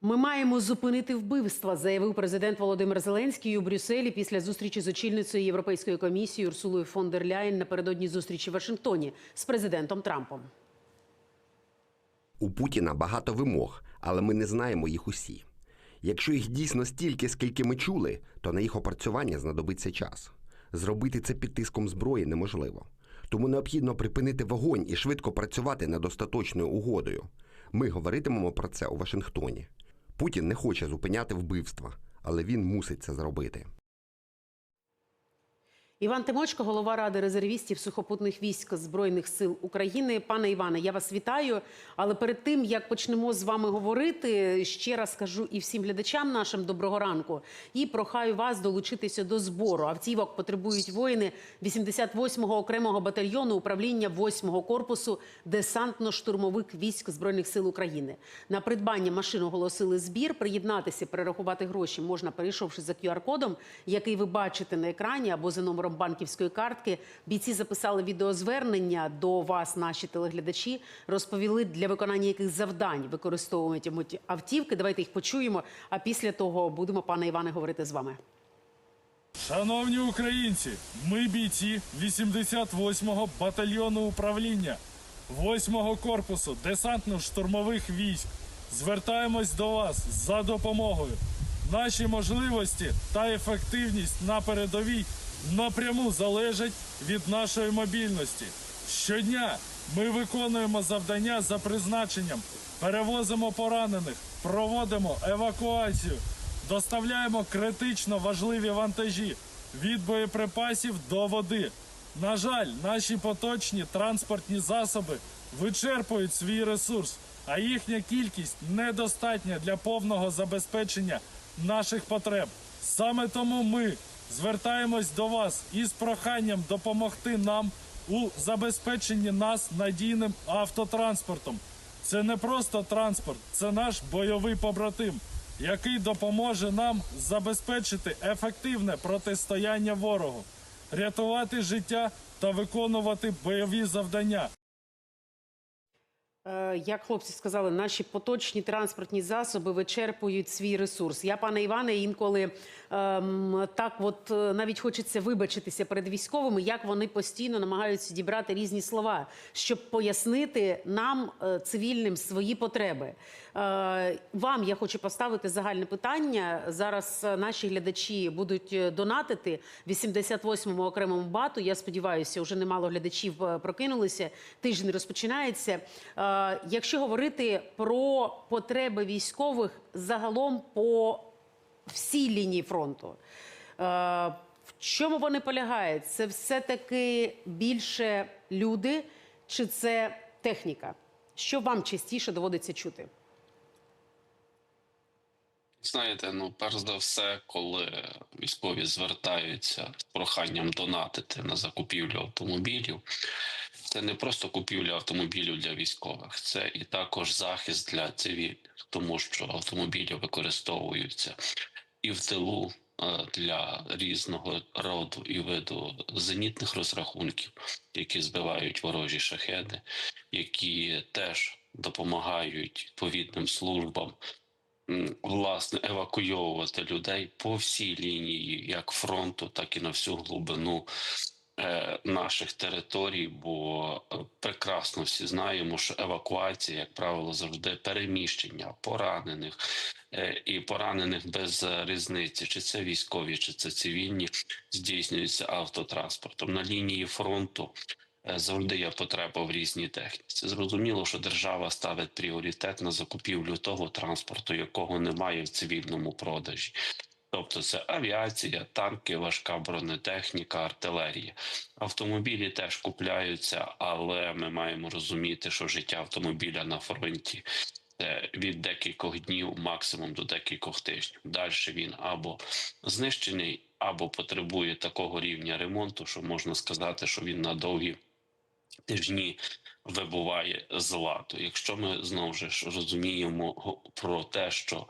Ми маємо зупинити вбивства, заявив президент Володимир Зеленський у Брюсселі після зустрічі з очільницею Європейської комісії Урсулою фон дер Ляєн напередодні зустрічі в Вашингтоні з президентом Трампом. У Путіна багато вимог, але ми не знаємо їх усі. Якщо їх дійсно стільки, скільки ми чули, то на їх опрацювання знадобиться час. Зробити це під тиском зброї неможливо. Тому необхідно припинити вогонь і швидко працювати над остаточною угодою. Ми говоритимемо про це у Вашингтоні. Путін не хоче зупиняти вбивства, але він мусить це зробити. Іван Тимочко, голова ради резервістів сухопутних військ збройних сил України. Пане Іване, я вас вітаю. Але перед тим як почнемо з вами говорити, ще раз скажу і всім глядачам нашим доброго ранку. І прохаю вас долучитися до збору. Автівок потребують воїни 88-го окремого батальйону управління 8-го корпусу десантно-штурмових військ збройних сил України. На придбання машин оголосили збір. Приєднатися, перерахувати гроші можна, перейшовши за QR-кодом, який ви бачите на екрані, або за номером банківської картки. Бійці записали відеозвернення до вас, наші телеглядачі, розповіли для виконання яких завдань використовують автівки. Давайте їх почуємо. А після того будемо, пане Іване, говорити з вами. Шановні українці, ми бійці 88-го батальйону управління 8-го корпусу десантно-штурмових військ. Звертаємось до вас за допомогою. Наші можливості та ефективність на передовій напряму залежать від нашої мобільності. Щодня ми виконуємо завдання за призначенням, перевозимо поранених, проводимо евакуацію, доставляємо критично важливі вантажі від боєприпасів до води. На жаль, наші поточні транспортні засоби вичерпують свій ресурс, а їхня кількість недостатня для повного забезпечення наших потреб. Саме тому ми звертаємось до вас із проханням допомогти нам у забезпеченні нас надійним автотранспортом. Це не просто транспорт, це наш бойовий побратим, який допоможе нам забезпечити ефективне протистояння ворогу, рятувати життя та виконувати бойові завдання. Е, Як хлопці сказали, наші поточні транспортні засоби вичерпують свій ресурс. Я, пане Іване, інколи ем, так, от е, навіть хочеться вибачитися перед військовими, як вони постійно намагаються дібрати різні слова, щоб пояснити нам, е, цивільним, свої потреби. Е, Вам я хочу поставити загальне питання. Зараз наші глядачі будуть донатити 88-му окремому бату. Я сподіваюся, вже немало глядачів прокинулися. Тиждень розпочинається. Е, Якщо говорити про потреби військових загалом по всій лінії фронту, е, в чому вони полягають? Це все-таки більше люди чи це техніка? Що вам частіше доводиться чути? Знаєте, ну перш за все, коли військові звертаються з проханням донатити на закупівлю автомобілів, це не просто купівля автомобілів для військових, це і також захист для цивільних, тому що автомобілі використовуються і в тилу е, для різного роду і виду зенітних розрахунків, які збивають ворожі шахеди, які теж допомагають відповідним службам власне евакуйовувати людей по всій лінії, як фронту, так і на всю глибину наших територій. Бо е, прекрасно всі знаємо, що евакуація, як правило, завжди переміщення поранених е, і поранених без е, різниці, чи це військові, чи це цивільні, здійснюється автотранспортом на лінії фронту. е, Завжди є потреба в різній техніці. Зрозуміло, що держава ставить пріоритет на закупівлю того транспорту, якого немає в цивільному продажі. Тобто це авіація, танки, важка бронетехніка, артилерія. Автомобілі теж купляються, але ми маємо розуміти, що життя автомобіля на фронті це від декількох днів, максимум до декількох тижнів. Далі він або знищений, або потребує такого рівня ремонту, що можна сказати, що він на довгі тижні вибуває з ладу. Якщо ми знову ж розуміємо про те, що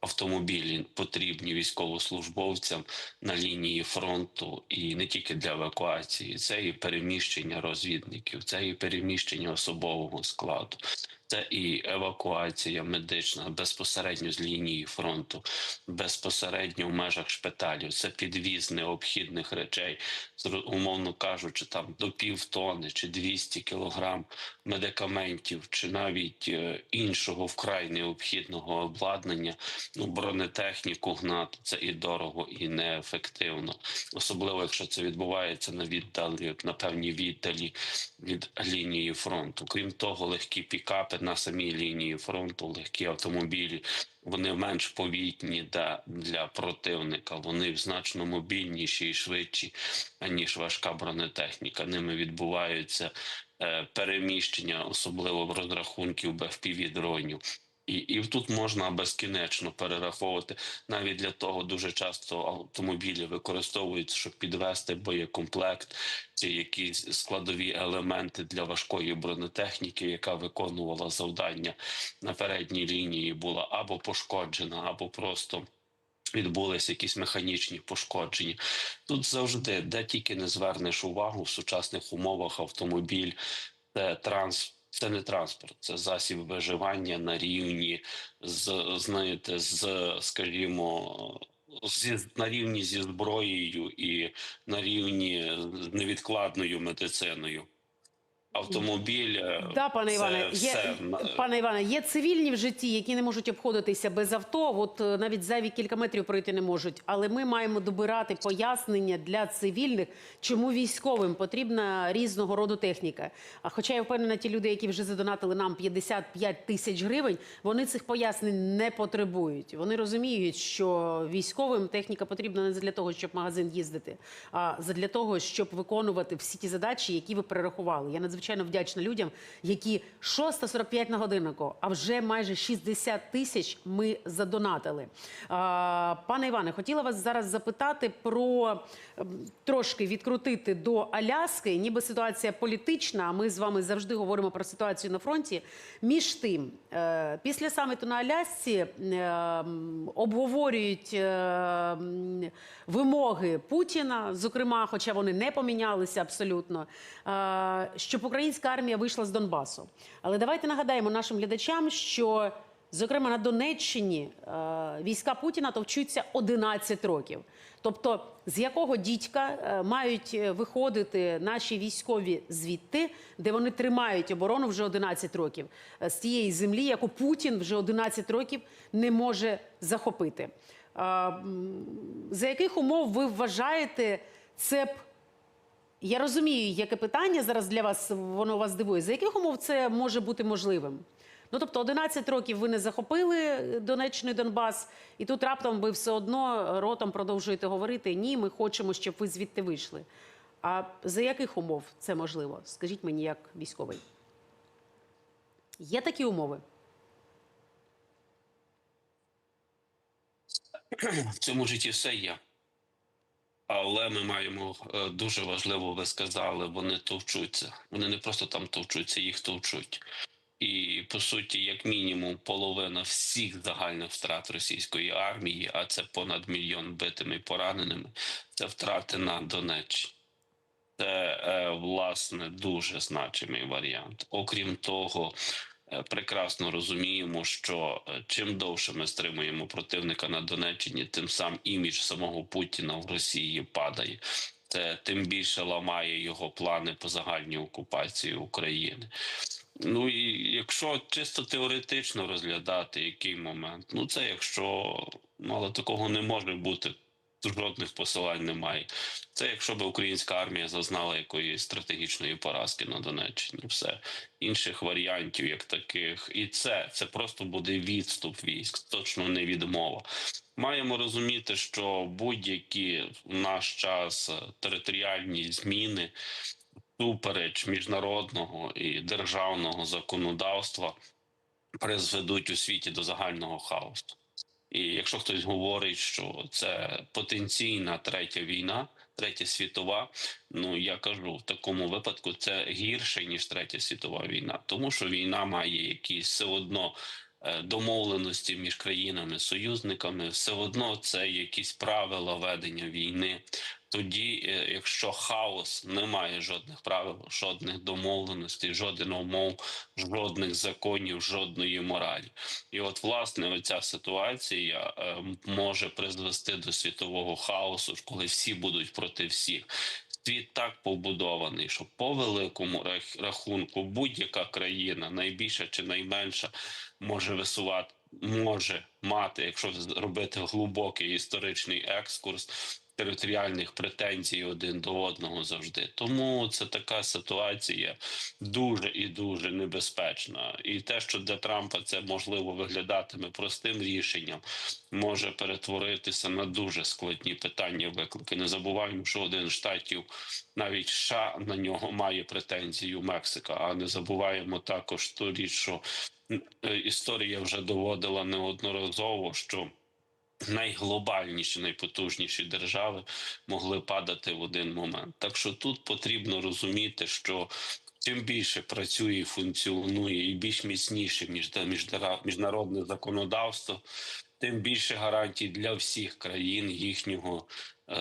автомобілі потрібні військовослужбовцям на лінії фронту, і не тільки для евакуації, це і переміщення розвідників, це і переміщення особового складу, Це і евакуація медична безпосередньо з лінії фронту, безпосередньо в межах шпиталів. Це підвіз необхідних речей, умовно кажучи, там до півтони чи 200 кілограм медикаментів, чи навіть е, іншого вкрай необхідного обладнання. Ну, бронетехніку гнати це і дорого, і неефективно, особливо якщо це відбувається на віддалі, на певній віддалі від лінії фронту. Крім того, легкі пікапи на самій лінії фронту, легкі автомобілі. Вони менш повітні для, для противника. Вони значно мобільніші і швидші, аніж важка бронетехніка. Ними відбуваються е, переміщення, особливо в розрахунків bfpv дронів. І, і тут можна безкінечно перераховувати. Навіть для того дуже часто автомобілі використовуються, щоб підвести боєкомплект чи якісь складові елементи для важкої бронетехніки, яка виконувала завдання на передній лінії, була або пошкоджена, або просто. Відбулися якісь механічні пошкодження. Тут завжди, де тільки не звернеш увагу в сучасних умовах автомобіль, це транс, це не транспорт, це засіб виживання на рівні з знаєте, з скажімо, зі на рівні зі зброєю і на рівні з невідкладною медициною. Автомобіль е, Да, пане це Іване, є все. пане Іване, є цивільні в житті, які не можуть обходитися без авто. От е, навіть зайві кілька метрів пройти не можуть. Але ми маємо добирати пояснення для цивільних, чому військовим потрібна різного роду техніка. А хоча я впевнена, ті люди, які вже задонатили нам 55 тисяч гривень, вони цих пояснень не потребують. Вони розуміють, що військовим техніка потрібна не для того, щоб в магазин їздити, а для того, щоб виконувати всі ті задачі, які ви перерахували. Я надзвичайно вдячна людям, які 6.45 на годиннику, а вже майже 60 тисяч ми задонатили. Пане Іване, хотіла вас зараз запитати про ем, трошки відкрутити до Аляски, ніби ситуація політична. А ми з вами завжди говоримо про ситуацію на фронті. Між тим, е, після саміту на Алясці е, обговорюють е, вимоги Путіна, зокрема, хоча вони не помінялися абсолютно, щоб українська армія вийшла з Донбасу. Але давайте нагадаємо нашим глядачам, що зокрема на Донеччині е, війська Путіна товчуться 11 років. Тобто, з якого дідька е, мають е, виходити наші військові звідти, де вони тримають оборону вже 11 років, з тієї землі, яку Путін вже 11 років не може захопити. За яких умов ви вважаєте, це б я розумію, яке питання зараз для вас воно вас дивує. За яких умов це може бути можливим? Ну тобто 11 років ви не захопили Донеччину і Донбас, і тут раптом ви все одно ротом продовжуєте говорити ні, ми хочемо, щоб ви звідти вийшли. А за яких умов це можливо? Скажіть мені, як військовий. Є такі умови? в цьому житті все є. Але ми маємо е, дуже важливо, ви сказали, вони товчуться. Вони не просто там товчуться, їх товчуть. І по суті, як мінімум, половина всіх загальних втрат російської армії, а це понад мільйон битими і пораненими, це втрати на Донеччині. Це е, власне дуже значимий варіант. Окрім того, прекрасно розуміємо, що е, чим довше ми стримуємо противника на Донеччині, тим сам імідж самого Путіна в Росії падає. Це тим більше ламає його плани по загальній окупації України. Ну і якщо чисто теоретично розглядати який момент, ну це якщо але такого не може бути. Жодних посилань немає. Це якщо б українська армія зазнала якоїсь стратегічної поразки на Донеччині, все інших варіантів, як таких, і це це просто буде відступ військ, точно не відмова. Маємо розуміти, що будь-які в наш час е, територіальні зміни супереч міжнародного і державного законодавства призведуть у світі до загального хаосу. І якщо хтось говорить, що це потенційна третя війна, третя світова, ну я кажу в такому випадку це гірше ніж третя світова війна, тому що війна має якісь все одно е, домовленості між країнами, союзниками, все одно це якісь правила ведення війни. Тоді, е, якщо хаос немає жодних правил, жодних домовленостей, жодних умов, жодних законів, жодної моралі. І от власне оця ситуація е, може призвести до світового хаосу, коли всі будуть проти всіх. Світ так побудований, що по великому рахунку будь-яка країна, найбільша чи найменша, може висувати, може мати, якщо зробити глибокий історичний екскурс, територіальних претензій один до одного завжди. Тому це така ситуація дуже і дуже небезпечна. І те, що для Трампа це можливо виглядатиме простим рішенням, може перетворитися на дуже складні питання виклики. Не забуваємо, що один штатів навіть США на нього має претензію Мексика. А не забуваємо також ту річ, що е, історія вже доводила неодноразово, що найглобальніші, найпотужніші держави могли падати в один момент. Так що тут потрібно розуміти, що чим більше працює і функціонує, і більш міцніше між міжнародне законодавство, тим більше гарантій для всіх країн їхнього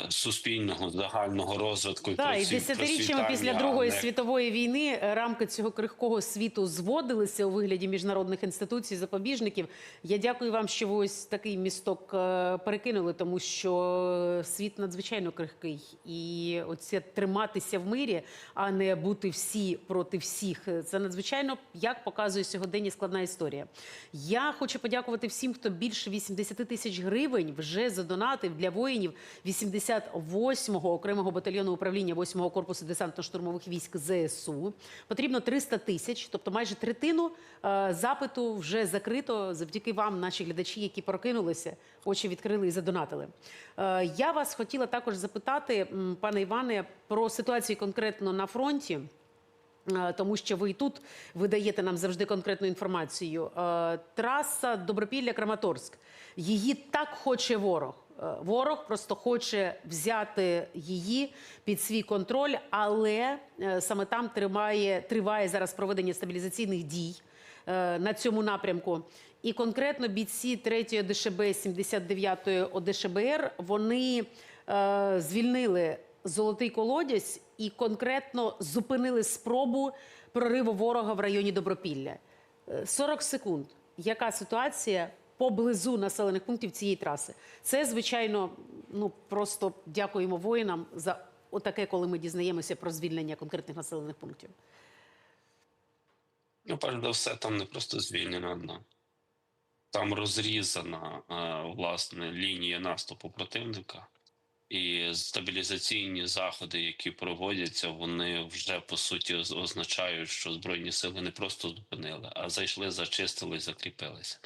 суспільного загального розвитку Так, і десятиріччями після Другої не світової війни е, рамки цього крихкого світу зводилися у вигляді міжнародних інституцій, запобіжників. Я дякую вам, що ви ось такий місток е, перекинули, тому що світ надзвичайно крихкий. І оце триматися в мирі, а не бути всі проти всіх. Це надзвичайно, як показує сьогодення, складна історія. Я хочу подякувати всім, хто більше 80 тисяч гривень вже задонатив для воїнів 88-го окремого батальйону управління 8-го корпусу десантно-штурмових військ ЗСУ. Потрібно 300 тисяч, тобто майже третину е, запиту вже закрито завдяки вам, наші глядачі, які прокинулися, очі відкрили і задонатили. Е, я вас хотіла також запитати, пане Іване, про ситуацію конкретно на фронті. Е, Тому що ви і тут видаєте нам завжди конкретну інформацію. Е, Траса Добропілля-Краматорськ. Її так хоче ворог. Е, Ворог просто хоче взяти її під свій контроль, але саме там тримає, триває зараз проведення стабілізаційних дій на цьому напрямку. І конкретно бійці 3-ї ОДШБ, 79-ї ОДШБР, вони звільнили золотий колодязь і конкретно зупинили спробу прориву ворога в районі Добропілля. Е, 40 секунд. Яка ситуація поблизу населених пунктів цієї траси? Це, звичайно, ну просто дякуємо воїнам за отаке, коли ми дізнаємося про звільнення конкретних населених пунктів. Ну, перш за все, там не просто звільнена одна. Там розрізана е, власне лінія наступу противника, і стабілізаційні заходи, які проводяться, вони вже по суті означають, що збройні сили не просто зупинили, а зайшли, зачистили, закріпилися.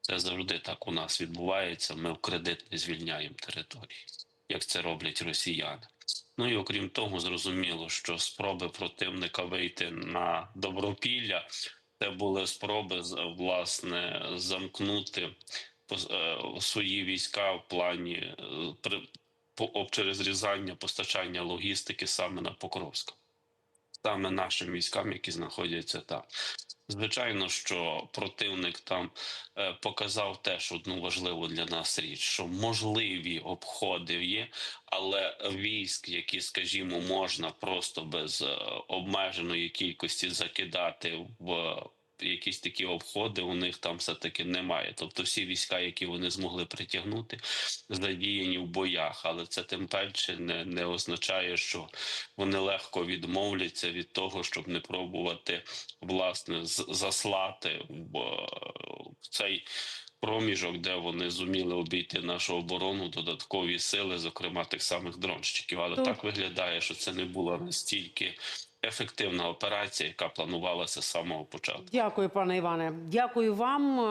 Це завжди так у нас відбувається. Ми в кредит не звільняємо території, як це роблять росіяни. Ну і окрім того, зрозуміло, що спроби противника вийти на добропілля це були спроби власне замкнути е, свої війська в плані е, через різання постачання логістики саме на Покровськ, саме нашим військам, які знаходяться там. Звичайно, що противник там е, показав теж одну важливу для нас річ, що можливі обходи є, але військ, які, скажімо, можна просто без е, обмеженої кількості закидати в якісь такі обходи, у них там все таки немає. Тобто, всі війська, які вони змогли притягнути, задіяні в боях, але це тим паче не, не означає, що вони легко відмовляться від того, щоб не пробувати власне заслати в, е, цей проміжок, де вони зуміли обійти нашу оборону, додаткові сили, зокрема тих самих дронщиків. Але То- так виглядає, що це не була настільки ефективна операція, яка планувалася з самого початку. Дякую, пане Іване. Дякую вам. Е,